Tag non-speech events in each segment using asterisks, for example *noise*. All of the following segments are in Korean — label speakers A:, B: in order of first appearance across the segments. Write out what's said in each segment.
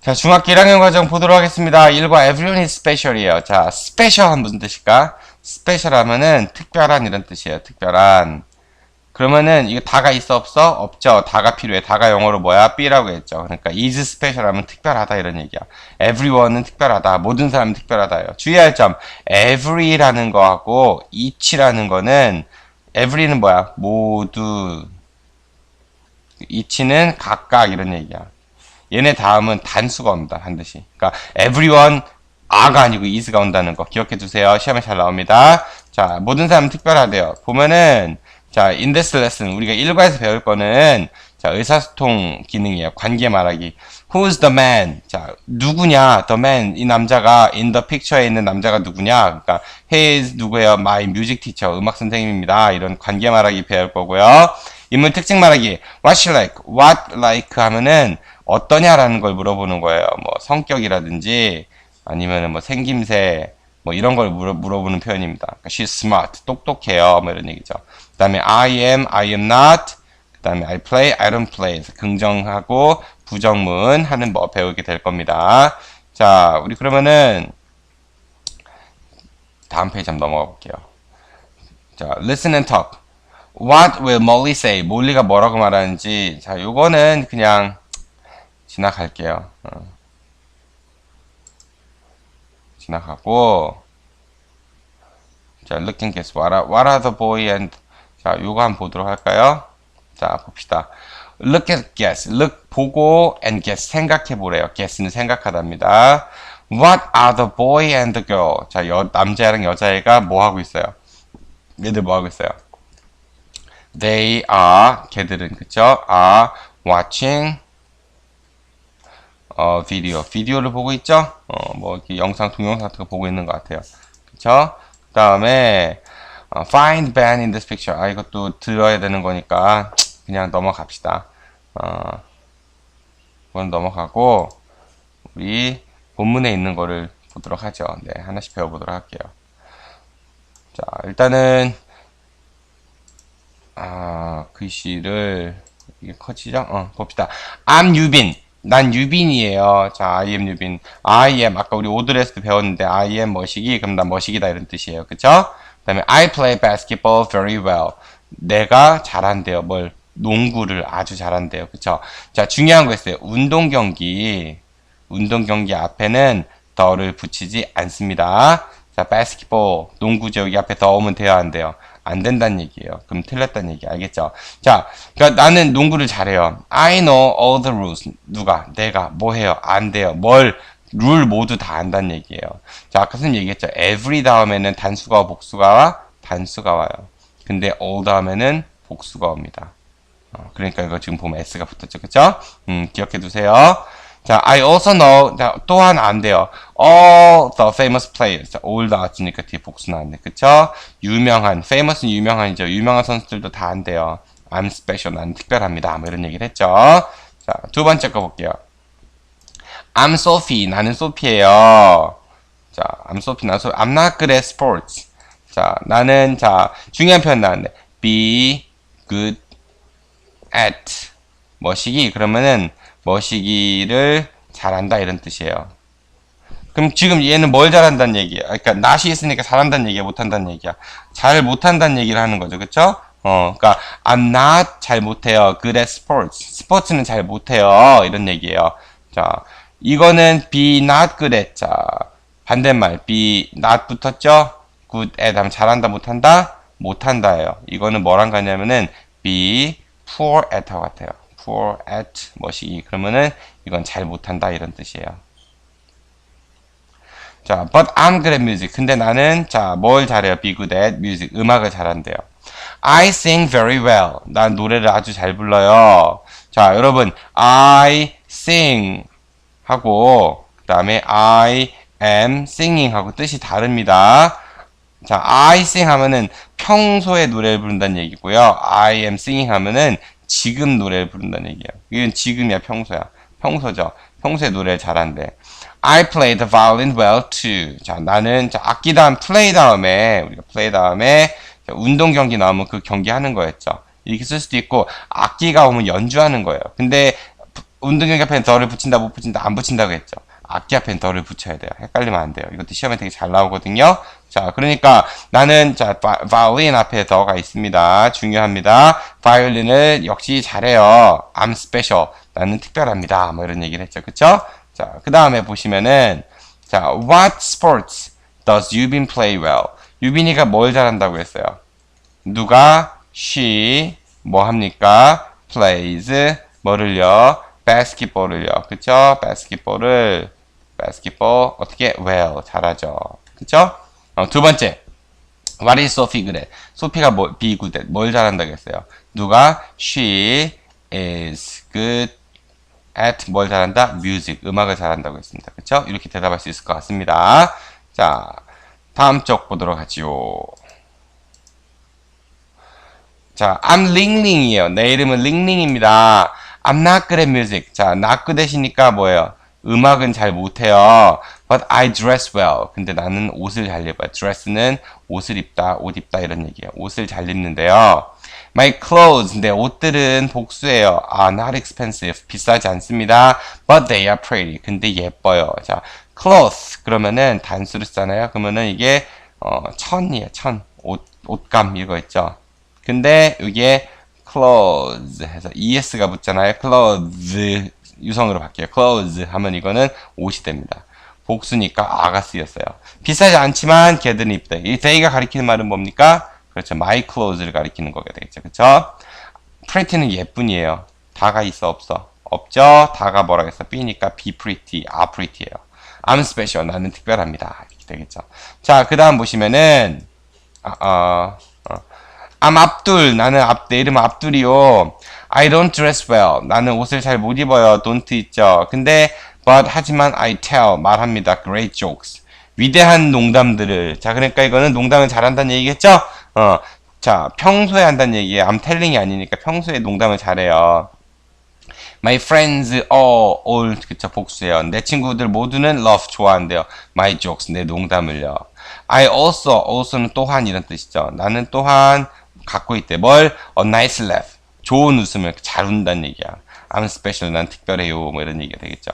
A: 자, 중학교 1학년 과정 보도록 하겠습니다. 1과 everyone is special이에요. 자, special한 무슨 뜻일까? special 하면은 특별한 이런 뜻이에요. 특별한. 그러면은 이거 다가 있어 없어? 없죠. 다가 필요해. 다가 영어로 뭐야? B라고 했죠. 그러니까 is special 하면 특별하다 이런 얘기야. everyone은 특별하다. 모든 사람이 특별하다요. 주의할 점. every라는 거하고 each라는 거는 every는 뭐야? 모두. each는 각각 이런 얘기야. 얘네 다음은 단수가 옵니다. 반드시. 그러니까 everyone 아가 아니고 is가 온다는 거 기억해 두세요. 시험에 잘 나옵니다. 자, 모든 사람은 특별하대요. 보면은 자, in this lesson 우리가 1과에서 배울 거는 자, 의사소통 기능이에요. 관계 말하기. Who's the man? 자, 누구냐? The man. 이 남자가 in the picture에 있는 남자가 누구냐? 그러니까 he is 누구예요? My music teacher. 음악 선생님입니다. 이런 관계 말하기 배울 거고요. 인물 특징 말하기. What she like? What like 하면은 어떠냐라는 걸 물어보는 거예요. 뭐 성격이라든지 아니면은 뭐 생김새 뭐 이런 걸 물어, 물어 보는 표현입니다. 그러니까 she's smart, 똑똑해요. 뭐 이런 얘기죠. 그 다음에 I am, I am not. 그 다음에 I play, I don't play. 긍정하고 부정문 하는 법 배우게 될 겁니다. 자, 우리 그러면은 다음 페이지 한번 넘어가 볼게요. 자, listen and talk. What will Molly say? 몰리가 뭐라고 말하는지. 자, 요거는 그냥 지나갈게요. 어. 지나가고 자, look and guess. What are, what are the boy and 자, 요거 한번 보도록 할까요? 자, 봅시다. Look at guess. Look 보고 and guess 생각해 보래요. guess는 생각하답니다. What are the boy and the girl? 자, 여, 남자애랑 여자애가 뭐 하고 있어요? 얘들 뭐 하고 있어요? They are 걔들은 그쵸? are watching 어, 비디오. 비디오를 보고 있죠? 어, 뭐, 이렇게 영상, 동영상 같은 거 보고 있는 것 같아요. 그쵸? 그 다음에, 어, find Ben in this picture. 아, 이것도 들어야 되는 거니까, 그냥 넘어갑시다. 어, 이건 넘어가고, 우리 본문에 있는 거를 보도록 하죠. 네, 하나씩 배워보도록 할게요. 자, 일단은, 아, 글씨를, 이게 커지죠? 어, 봅시다. I'm 유빈. 난 유빈이에요. 자, I am 유빈. I am. 아까 우리 오드레스 배웠는데 I am 머시기. 그럼 난 머시기다 이런 뜻이에요. 그쵸? 그 다음에 I play basketball very well. 내가 잘한대요. 뭘? 농구를 아주 잘한대요. 그쵸? 자, 중요한 거 있어요. 운동 경기. 운동 경기 앞에는 더를 붙이지 않습니다. 자, basketball. 농구죠. 여기 앞에 더 오면 돼야 한대요. 안 된다는 얘기예요. 그럼 틀렸다는 얘기 알겠죠? 자, 그러니까 나는 농구를 잘해요. I know all the rules. 누가? 내가 뭐 해요? 안 돼요. 뭘? 룰 모두 다 안다는 얘기예요. 자, 아까 선생님 얘기했죠. every 다음에는 단수가 복수가 단수가 와요. 근데 all 다음에는 복수가 옵니다. 어, 그러니까 이거 지금 보면 s가 붙었죠. 그쵸? 음, 기억해 두세요. 자, I also know. 자, 또한 안 돼요. All the famous players. 자, all 나왔으니까 뒤에 복수 나왔네. 그쵸? 유명한. famous는 유명한이죠. 유명한 선수들도 다 안 돼요. I'm special. 난 특별합니다. 뭐 이런 얘기를 했죠. 자, 두 번째 거 볼게요. I'm Sophie. 나는 소피예요. 자, I'm Sophie. 나 소, I'm not good at sports. 자, 나는, 자, 중요한 표현 나왔네. be good at. 뭐시기? 그러면은, 머시기를 잘한다 이런 뜻이에요. 그럼 지금 얘는 뭘 잘한다는 얘기야? 그러니까 낫이 있으니까 잘한다는 얘기야, 못한다는 얘기야. 잘 못한다는 얘기를 하는 거죠, 그쵸? 어, 그러니까 I'm not 잘 못해요. good at sports. 스포츠는 잘 못해요. 이런 얘기예요. 자, 이거는 be not good at. 자, 반대말 be not 붙었죠? good at 하면 잘한다, 못한다? 못한다예요. 이거는 뭐랑 같냐면은 be poor at 같아요. Poor at 뭐시기 그러면은 이건 잘 못한다 이런 뜻이에요. 자, but I'm good at music. 근데 나는 자, 뭘 잘해요? be good at music. 음악을 잘한대요. I sing very well. 난 노래를 아주 잘 불러요. 자, 여러분, I sing 하고 그다음에 I am singing 하고 뜻이 다릅니다. 자, I sing 하면은 평소에 노래를 부른다는 얘기고요. I am singing 하면은 지금 노래를 부른다는 얘기예요. 이건 지금이야, 평소야. 평소죠. 평소에 노래를 잘한대. I play the violin well too. 자, 나는 자, 악기 다음 play 다음에 우리가 play 다음에 자, 운동 경기 나오면 그 경기 하는 거였죠. 이렇게 쓸 수도 있고 악기가 오면 연주하는 거예요. 근데 운동경 앞에는 더를 붙인다, 못 붙인다, 안 붙인다고 했죠. 악기 앞에는 더를 붙여야 돼요. 헷갈리면 안 돼요. 이것도 시험에 되게 잘 나오거든요. 자, 그러니까 나는 자, 바, 바이올린 앞에 더가 있습니다. 중요합니다. 바이올린을 역시 잘해요. I'm special. 나는 특별합니다. 뭐 이런 얘기를 했죠. 그쵸? 자, 그 다음에 보시면은 자, what sports does 유빈 play well? 유빈이가 뭘 잘한다고 했어요? 누가 she 뭐 합니까? plays 뭐를요? basketball을요. 그쵸? basketball을 basketball 어떻게 well 잘하죠. 그쵸? 어, 두 번째 What is Sophie good at? 소피가 뭐, be good at? 뭘 잘한다고 했어요? 누가? She is good at 뭘 잘한다? music, 음악을 잘한다고 했습니다. 그쵸? 이렇게 대답할 수 있을 것 같습니다. 자, 다음 쪽 보도록 하지요. 자, I'm 링링이에요. 내 이름은 링링입니다. I'm not good at music. 자, not good at이니까 뭐예요? 음악은 잘 못해요. But I dress well. 근데 나는 옷을 잘 입어요. dress는 옷을 입다, 옷 입다 이런 얘기예요. 옷을 잘 입는데요. My clothes, 내 옷들은 복수예요. are not expensive. 비싸지 않습니다. But they are pretty. 근데 예뻐요. 자, clothes 그러면은 단수를 쓰잖아요. 그러면은 이게 어, 천이에요. 천. 옷, 옷감 이거 있죠. 근데 이게 clothes 해서 es가 붙잖아요. clothes 유성으로 바뀌어요. clothes 하면 이거는 옷이 됩니다. 복수니까 아가 쓰였어요. 비싸지 않지만 걔들은 입다. 이 they가 가리키는 말은 뭡니까? 그렇죠. my clothes를 가리키는 거게 되겠죠. 그렇죠? pretty는 예쁜이에요. 다가 있어 없어? 없죠. 다가 뭐라고 했어? B니까 be pretty, are pretty예요. I'm special. 나는 특별합니다. 이렇게 되겠죠. 자, 그 다음 보시면은 아, 어, 어. I'm 압둘. 나는 압, 내 이름은 압둘이요. I don't dress well. 나는 옷을 잘 못 입어요. don't 있죠. 근데 but 하지만 I tell 말합니다. great jokes. 위대한 농담들을. 자, 그러니까 이거는 농담을 잘한다는 얘기겠죠? 어. 자, 평소에 한다는 얘기예요. I'm telling이 아니니까 평소에 농담을 잘해요. My friends all, all 그쵸 복수예요. 내 친구들 모두는 love 좋아한대요. My jokes 내 농담을요. I also also는 또한 이런 뜻이죠. 나는 또한 갖고 있대. 뭘? A nice laugh. 좋은 웃음을 잘 웃는다는 얘기야. I'm special. 난 특별해요. 뭐 이런 얘기가 되겠죠.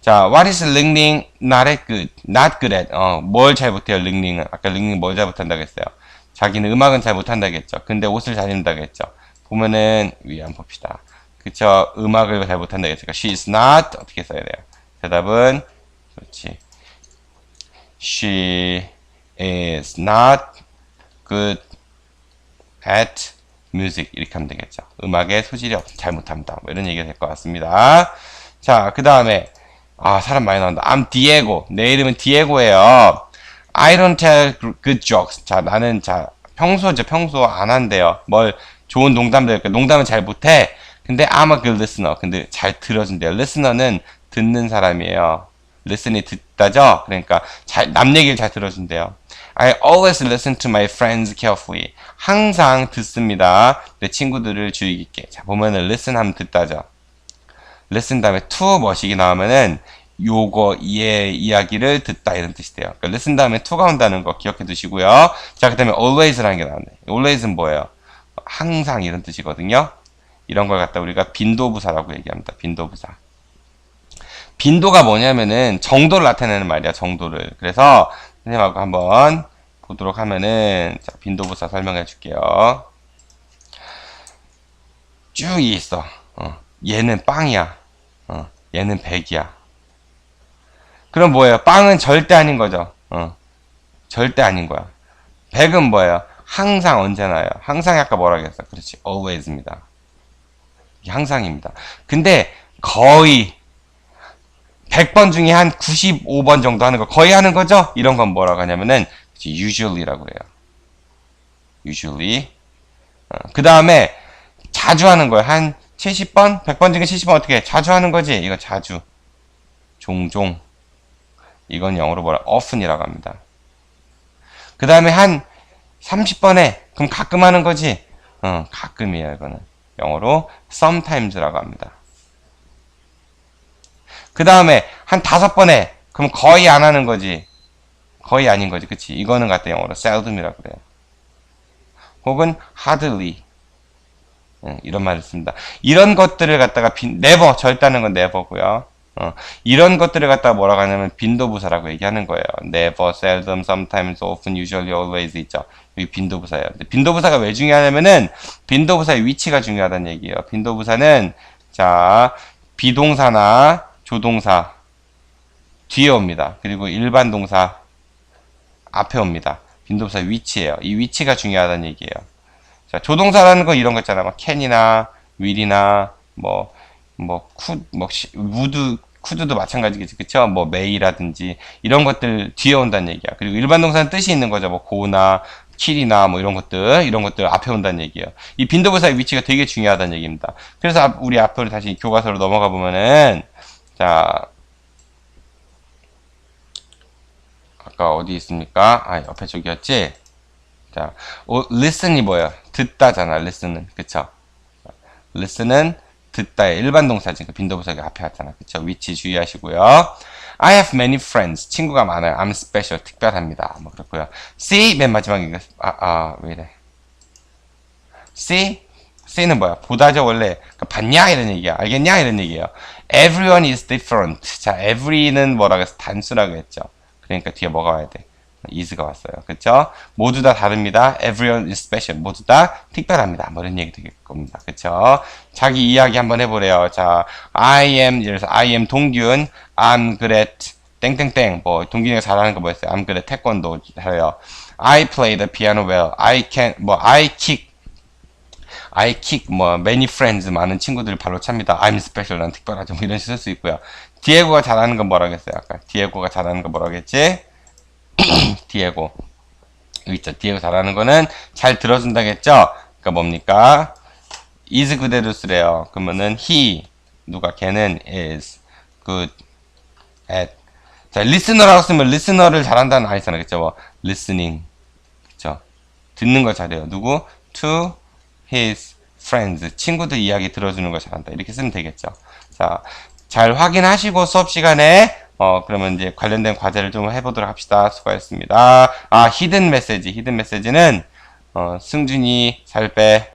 A: 자, what is 링링 not at good? not good at. 어, 뭘 잘 못해요, 링링은. 아까 링링 뭘잘 못한다고 했어요. 자기는 음악은 잘 못한다고 했죠. 근데 옷을 잘 입는다고 했죠. 보면은 위에 한번 봅시다. 그쵸? 음악을 잘 못한다고 했죠. She is not 어떻게 써야 돼요? 대답은 그렇지. She is not good at music 이렇게 하면 되겠죠. 음악에 소질이 없, 잘 못합니다. 뭐 이런 얘기가 될 것 같습니다. 자, 그 다음에 아 사람 많이 나온다. I'm Diego. 내 이름은 디에고예요. I don't tell good jokes. 자, 나는 자 평소죠. 평소 안 한대요. 뭘 좋은 농담들, 농담은 잘 못해. 근데 I'm a good listener. 근데 잘 들어준대요. listener는 듣는 사람이에요. listen이 듣다죠. 그러니까 잘 남 얘기를 잘 들어준대요. I always listen to my friends carefully. 항상 듣습니다. 내 친구들을 주의 깊게. 자, 보면은 listen 하면 듣다죠. Listen 다음에 to 뭐식이 나오면은 요거 얘 이야기를 듣다 이런 뜻이 돼요. 그러니까 listen 다음에 to가 온다는 거 기억해 두시고요. 자, 그다음에 always라는 게 나오네. always는 뭐예요? 항상 이런 뜻이거든요. 이런 걸 갖다 우리가 빈도부사라고 얘기합니다. 빈도부사. 빈도가 뭐냐면은 정도를 나타내는 말이야. 정도를. 그래서 선생님하고 한번 보도록 하면은 자, 빈도부사 설명해 줄게요. 쭉 있어. 어, 얘는 빵이야. 어, 얘는 100이야. 그럼 뭐예요? 빵은 절대 아닌 거죠. 어, 절대 아닌 거야. 100은 뭐예요? 항상 언제나요. 항상 아까 뭐라고 했어? 그렇지. always입니다. 항상입니다. 근데 거의 100번 중에 한 95번 정도 하는 거 거의 하는 거죠? 이런 건 뭐라고 하냐면은 usually라고 그래요. usually. 어, 그 다음에 자주 하는 거예요. 한 70번? 100번 중에 70번 어떻게 해? 자주 하는 거지? 이거 자주. 종종. 이건 영어로 뭐라? often이라고 합니다. 그 다음에 한 30번에 그럼 가끔 하는 거지? 어, 가끔이에요, 이거는. 영어로 sometimes라고 합니다. 그 다음에 한 다섯 번에 그럼 거의 안 하는 거지. 거의 아닌 거지. 그치? 이거는 갖다 영어로 seldom이라고 그래요. 혹은 hardly. 응, 이런 말을 씁니다. 이런 것들을 갖다가 빈, never, 절대하는 건 never고요. 어, 이런 것들을 갖다가 뭐라고 하냐면 빈도부사라고 얘기하는 거예요. never, seldom, sometimes, often, usually, always 있죠. 여기 빈도부사예요. 빈도부사가 왜 중요하냐면은 빈도부사의 위치가 중요하다는 얘기예요. 빈도부사는 자 비동사나 조동사 뒤에 옵니다. 그리고 일반 동사 앞에 옵니다. 빈도부사 위치예요. 이 위치가 중요하다는 얘기예요. 자, 조동사라는 거 이런 거 있잖아. 막 캔이나 윌이나 뭐, 뭐, 쿠, 뭐, 시- 우드, 쿠드도 마찬가지겠지. 그쵸? 뭐, 메이라든지 이런 것들 뒤에 온다는 얘기야. 그리고 일반 동사는 뜻이 있는 거죠. 뭐, 고나, 킬이나 뭐 이런 것들, 이런 것들 앞에 온다는 얘기예요. 이 빈도부사의 위치가 되게 중요하다는 얘기입니다. 그래서 앞- 우리 앞으로 다시 교과서로 넘어가 보면은, 자, 아까 어디 있습니까? 아, 옆에 쪽이었지? 자, 어, listen이 뭐야? 듣다잖아, listen은. 그쵸? listen은 듣다의 일반 동사지. 그 빈도부사가 앞에 왔잖아. 그쵸? 위치 주의하시고요. I have many friends. 친구가 많아요. I'm special. 특별합니다. 뭐 그렇고요. See 맨 마지막에 이거 아, 아, 왜 이래? See? See는 뭐야? 보다죠 원래. 그러니까 봤냐 이런 얘기야. 알겠냐 이런 얘기예요. Everyone is different. 자, every는 뭐라고 해서 단수라고 했죠. 그러니까 뒤에 뭐가 와야 돼? Is가 왔어요. 그쵸? 모두 다 다릅니다. Everyone is special. 모두 다 특별합니다. 뭐 이런 얘기 될 겁니다. 그쵸? 자기 이야기 한번 해보래요. 자, I am, 예를 들어서 I am 동균, I'm good at, 땡땡땡. 뭐, 동균이가 잘하는 거 뭐였어요? I'm good at 태권도 잘해요. I play the piano well. I can, 뭐, I kick, I kick, 뭐, many friends, 많은 친구들 발로 찹니다. I'm special, 난 특별하죠. 뭐 이런 식으로 쓸 수 있고요. 디에고가 잘하는 건 뭐라고 했어요? 아까. 디에고가 잘하는 건 뭐라고 했지? *clears throat* 디에고. 여기 있죠. 디에고 잘하는 거는 잘 들어준다겠죠? 그러니까 뭡니까? is 그대로 쓰래요. 그러면은 he, 누가 걔는 is good at. 자, listener라고 쓰면 listener를 잘한다는 아니잖아. 그쵸? 뭐, listening. 그쵸? 듣는 걸 잘해요. 누구? to his friends. 친구들 이야기 들어주는 걸 잘한다. 이렇게 쓰면 되겠죠. 자, 잘 확인하시고 수업 시간에 어, 그러면 이제 관련된 과제를 좀 해보도록 합시다. 수고하셨습니다. 아, 히든 메시지. 히든 메시지는, 어, 승준이 살 빼.